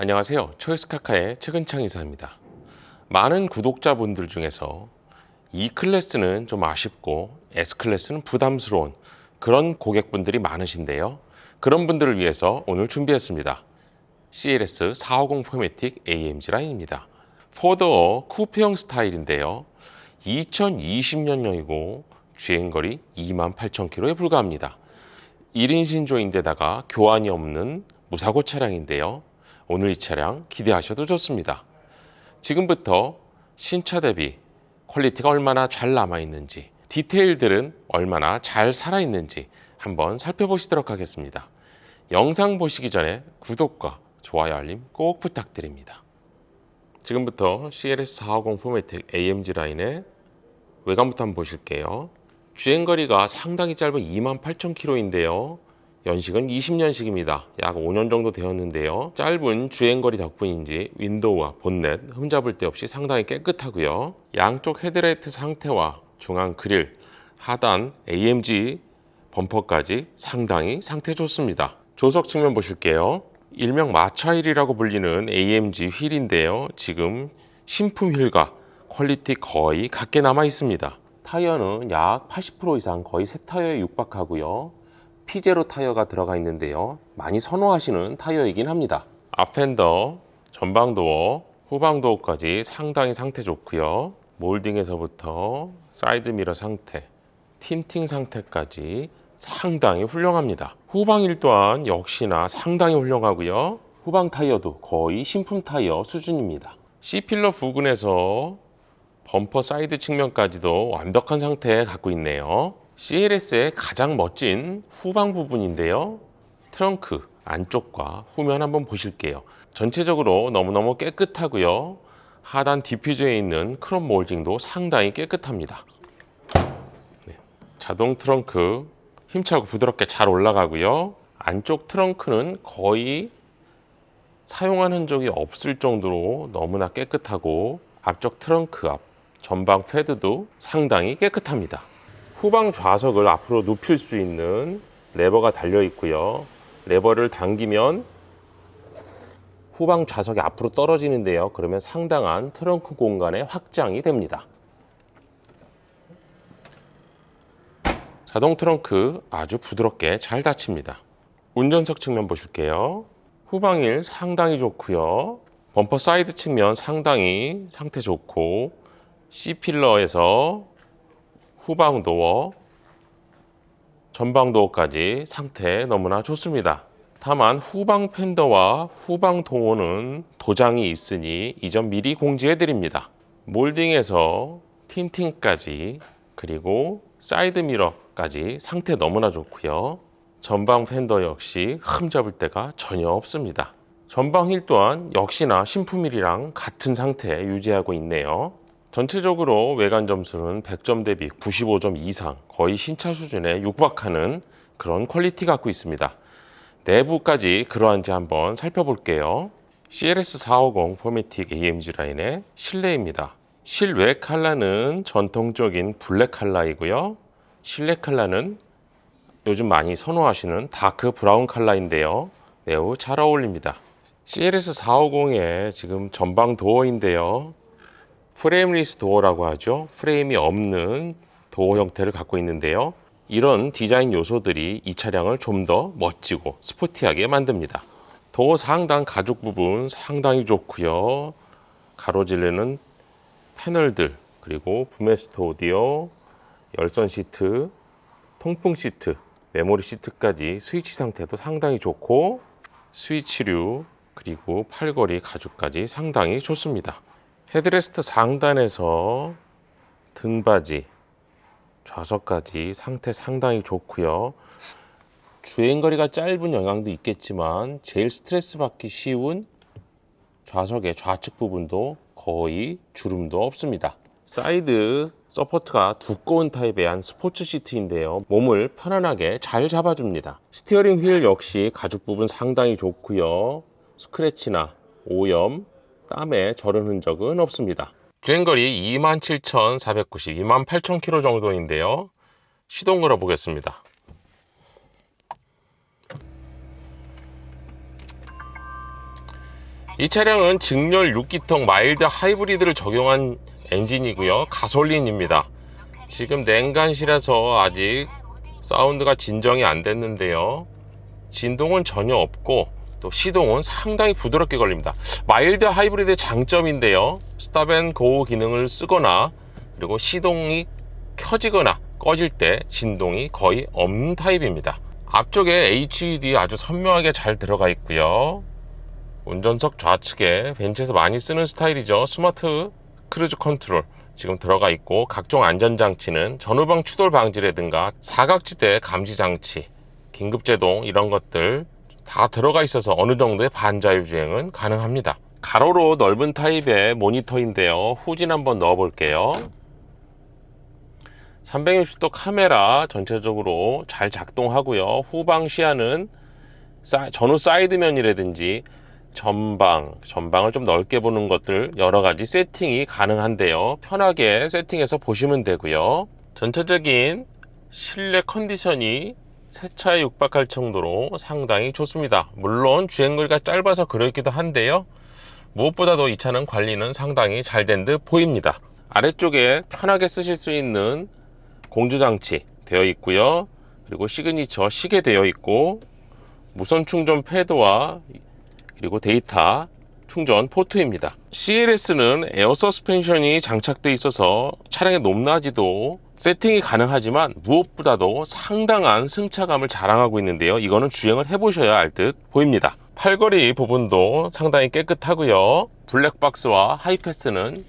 안녕하세요. 초이스카카의 최근창 이사입니다. 많은 구독자분들 중에서 E 클래스는 좀 아쉽고 S 클래스는 부담스러운 그런 고객분들이 많으신데요. 그런 분들을 위해서 오늘 준비했습니다. CLS 450 포매틱 AMG 라인입니다. 포더어 쿠페형 스타일인데요. 2020년형이고 주행거리 28,000km에 불과합니다. 1인 신조인데다가 교환이 없는 무사고 차량인데요. 오늘 이 차량 기대하셔도 좋습니다. 지금부터 신차 대비 퀄리티가 얼마나 잘 남아 있는지, 디테일들은 얼마나 잘 살아 있는지 한번 살펴보시도록 하겠습니다. 영상 보시기 전에 구독과 좋아요 알림 꼭 부탁드립니다. 지금부터 CLS 450 포매틱 AMG 라인의 외관부터 한번 보실게요. 주행거리가 상당히 짧은 28,000km인데요. 연식은 20년식입니다. 약 5년 정도 되었는데요. 짧은 주행거리 덕분인지 윈도우와 본넷 흠잡을 데 없이 상당히 깨끗하고요. 양쪽 헤드라이트 상태와 중앙 그릴, 하단 AMG 범퍼까지 상당히 상태 좋습니다. 조석 측면 보실게요. 일명 마차휠이라고 불리는 AMG 휠인데요. 지금 신품 휠과 퀄리티 거의 같게 남아 있습니다. 타이어는 약 80% 이상 거의 새 타이어에 육박하고요. 피제로 타이어가 들어가 있는데요. 많이 선호하시는 타이어이긴 합니다. 앞핸더, 전방도어, 후방도어까지 상당히 상태 좋고요. 몰딩에서부터 사이드 미러 상태, 틴팅 상태까지 상당히 훌륭합니다. 후방일 또한 역시나 상당히 훌륭하고요. 후방 타이어도 거의 신품 타이어 수준입니다. C필러 부근에서 범퍼 사이드 측면까지도 완벽한 상태에 갖고 있네요. CLS의 가장 멋진 후방 부분인데요. 트렁크 안쪽과 후면 한번 보실게요. 전체적으로 너무너무 깨끗하고요. 하단 디퓨저에 있는 크롬 몰딩도 상당히 깨끗합니다. 네, 자동 트렁크 힘차고 부드럽게 잘 올라가고요. 안쪽 트렁크는 거의 사용한 흔적이 없을 정도로 너무나 깨끗하고 앞쪽 트렁크 앞 전방 패드도 상당히 깨끗합니다. 후방 좌석을 앞으로 눕힐 수 있는 레버가 달려 있고요. 레버를 당기면 후방 좌석이 앞으로 떨어지는데요. 그러면 상당한 트렁크 공간의 확장이 됩니다. 자동 트렁크 아주 부드럽게 잘 닫힙니다. 운전석 측면 보실게요. 후방일 상당히 좋고요. 범퍼 사이드 측면 상당히 상태 좋고 C필러에서 후방 도어, 전방 도어까지 상태 너무나 좋습니다. 다만 후방 팬더와 후방 동호는 도장이 있으니 이 점 미리 공지해 드립니다. 몰딩에서 틴팅까지 그리고 사이드 미러까지 상태 너무나 좋고요. 전방 팬더 역시 흠 잡을 데가 전혀 없습니다. 전방 힐 또한 역시나 신품일이랑 같은 상태 유지하고 있네요. 전체적으로 외관 점수는 100점 대비 95점 이상 거의 신차 수준에 육박하는 그런 퀄리티 갖고 있습니다. 내부까지 그러한지 한번 살펴볼게요. CLS 450 포매틱 AMG 라인의 실내입니다. 실외 컬러는 전통적인 블랙 컬러이고요. 실내 컬러는 요즘 많이 선호하시는 다크 브라운 컬러인데요. 매우 잘 어울립니다. CLS 450의 지금 전방 도어인데요. 프레임리스 도어라고 하죠. 프레임이 없는 도어 형태를 갖고 있는데요. 이런 디자인 요소들이 이 차량을 좀 더 멋지고 스포티하게 만듭니다. 도어 상단 가죽 부분 상당히 좋고요. 가로질르는 패널들 그리고 부메스트 오디오, 열선 시트, 통풍 시트, 메모리 시트까지 스위치 상태도 상당히 좋고 스위치류 그리고 팔걸이 가죽까지 상당히 좋습니다. 헤드레스트 상단에서 등받이, 좌석까지 상태 상당히 좋고요. 주행거리가 짧은 영향도 있겠지만 제일 스트레스 받기 쉬운 좌석의 좌측 부분도 거의 주름도 없습니다. 사이드 서포트가 두꺼운 타입의 한 스포츠 시트인데요. 몸을 편안하게 잘 잡아줍니다. 스티어링 휠 역시 가죽 부분 상당히 좋고요. 스크래치나 오염, 땀에 절은 흔적은 없습니다. 주행거리 27,490, 28,000km 정도인데요. 시동 걸어 보겠습니다. 이 차량은 직렬 6기통 마일드 하이브리드를 적용한 엔진이고요. 가솔린입니다. 지금 냉간실에서 아직 사운드가 진정이 안 됐는데요. 진동은 전혀 없고 또 시동은 상당히 부드럽게 걸립니다. 마일드 하이브리드의 장점인데요. 스탑앤고 기능을 쓰거나 그리고 시동이 켜지거나 꺼질 때 진동이 거의 없는 타입입니다. 앞쪽에 HUD 아주 선명하게 잘 들어가 있고요. 운전석 좌측에 벤츠에서 많이 쓰는 스타일이죠. 스마트 크루즈 컨트롤 지금 들어가 있고 각종 안전장치는 전후방 추돌 방지라든가 사각지대 감지 장치, 긴급제동 이런 것들 다 들어가 있어서 어느 정도의 반자율 주행은 가능합니다. 가로로 넓은 타입의 모니터인데요. 후진 한번 넣어 볼게요. 360도 카메라 전체적으로 잘 작동하고요. 후방 시야는 사- 전후 사이드면이라든지 전방, 전방을 좀 넓게 보는 것들 여러 가지 세팅이 가능한데요. 편하게 세팅해서 보시면 되고요. 전체적인 실내 컨디션이 새 차에 육박할 정도로 상당히 좋습니다. 물론 주행거리가 짧아서 그렇기도 한데요. 무엇보다도 이 차는 관리는 상당히 잘 된 듯 보입니다. 아래쪽에 편하게 쓰실 수 있는 공조장치 되어 있고요. 그리고 시그니처 시계 되어 있고 무선 충전 패드와 그리고 데이터 충전 포트입니다. CLS는 에어 서스펜션이 장착되어 있어서 차량의 높낮이도 세팅이 가능하지만 무엇보다도 상당한 승차감을 자랑하고 있는데요. 이거는 주행을 해보셔야 알 듯 보입니다. 팔걸이 부분도 상당히 깨끗하고요. 블랙박스와 하이패스는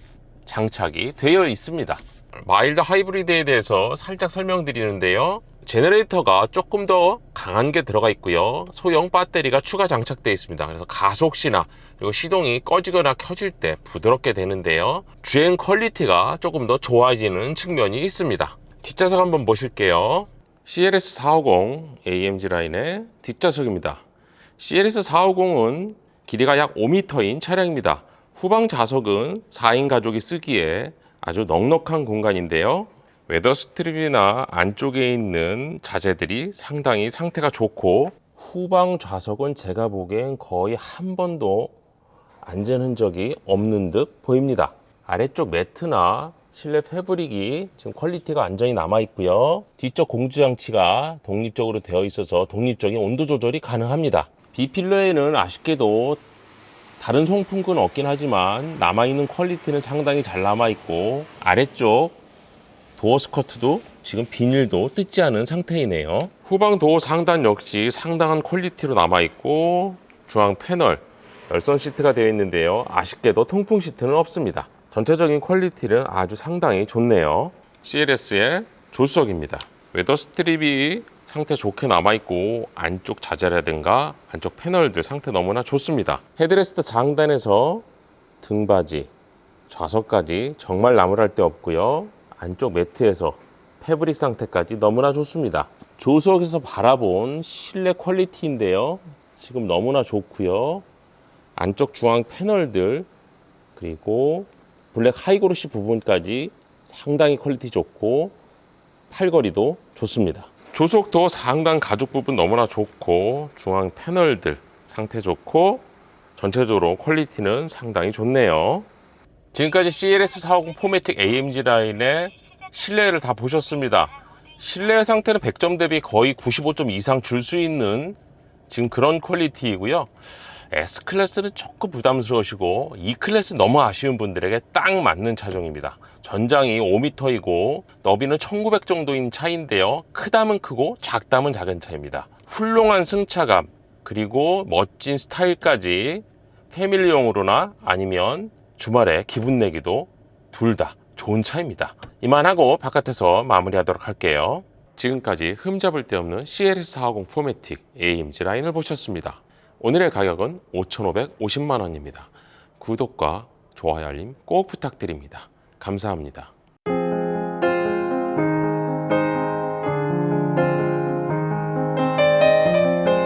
장착이 되어 있습니다. 마일드 하이브리드에 대해서 살짝 설명드리는데요. 제너레이터가 조금 더 강한 게 들어가 있고요. 소형 배터리가 추가 장착되어 있습니다. 그래서 가속 시나 그리고 시동이 꺼지거나 켜질 때 부드럽게 되는데요. 주행 퀄리티가 조금 더 좋아지는 측면이 있습니다. 뒷좌석 한번 보실게요. CLS 450 AMG 라인의 뒷좌석입니다. CLS 450은 길이가 약 5m인 차량입니다. 후방 좌석은 4인 가족이 쓰기에 아주 넉넉한 공간인데요. 웨더 스트립이나 안쪽에 있는 자재들이 상당히 상태가 좋고 후방 좌석은 제가 보기엔 거의 한 번도 안전 흔적이 없는 듯 보입니다. 아래쪽 매트나 실내 패브릭이 지금 퀄리티가 안전히 남아 있고요. 뒤쪽 공주 장치가 독립적으로 되어 있어서 독립적인 온도 조절이 가능합니다. B필러에는 아쉽게도 다른 송풍구는 없긴 하지만 남아있는 퀄리티는 상당히 잘 남아있고 아래쪽 도어 스커트도 지금 비닐도 뜯지 않은 상태이네요. 후방 도어 상단 역시 상당한 퀄리티로 남아있고 중앙 패널 열선 시트가 되어 있는데요. 아쉽게도 통풍 시트는 없습니다. 전체적인 퀄리티는 아주 상당히 좋네요. CLS의 조수석입니다. 웨더 스트립이 상태 좋게 남아있고 안쪽 자재라든가 안쪽 패널들 상태 너무나 좋습니다. 헤드레스트 상단에서 등받이, 좌석까지 정말 나무랄 데 없고요. 안쪽 매트에서 패브릭 상태까지 너무나 좋습니다. 조수석에서 바라본 실내 퀄리티인데요. 지금 너무나 좋고요. 안쪽 중앙 패널들 그리고 블랙 하이그로시 부분까지 상당히 퀄리티 좋고 팔걸이도 좋습니다. 조속도 상단 가죽 부분 너무나 좋고 중앙 패널들 상태 좋고 전체적으로 퀄리티는 상당히 좋네요. 지금까지 CLS 450 포매틱 AMG 라인의 실내를 다 보셨습니다. 실내 상태는 100점 대비 거의 95점 이상 줄 수 있는 지금 그런 퀄리티이고요. S 클래스는 조금 부담스러우시고 E 클래스 너무 아쉬운 분들에게 딱 맞는 차종입니다. 전장이 5m이고 너비는 1900 정도인 차인데요. 크다면 크고 작다면 작은 차입니다. 훌륭한 승차감 그리고 멋진 스타일까지 패밀리용으로나 아니면 주말에 기분 내기도 둘 다 좋은 차입니다. 이만하고 바깥에서 마무리하도록 할게요. 지금까지 흠잡을 데 없는 CLS450 포매틱 AMG 라인을 보셨습니다. 오늘의 가격은 5,550만 원입니다. 구독과 좋아요 알림 꼭 부탁드립니다. 감사합니다.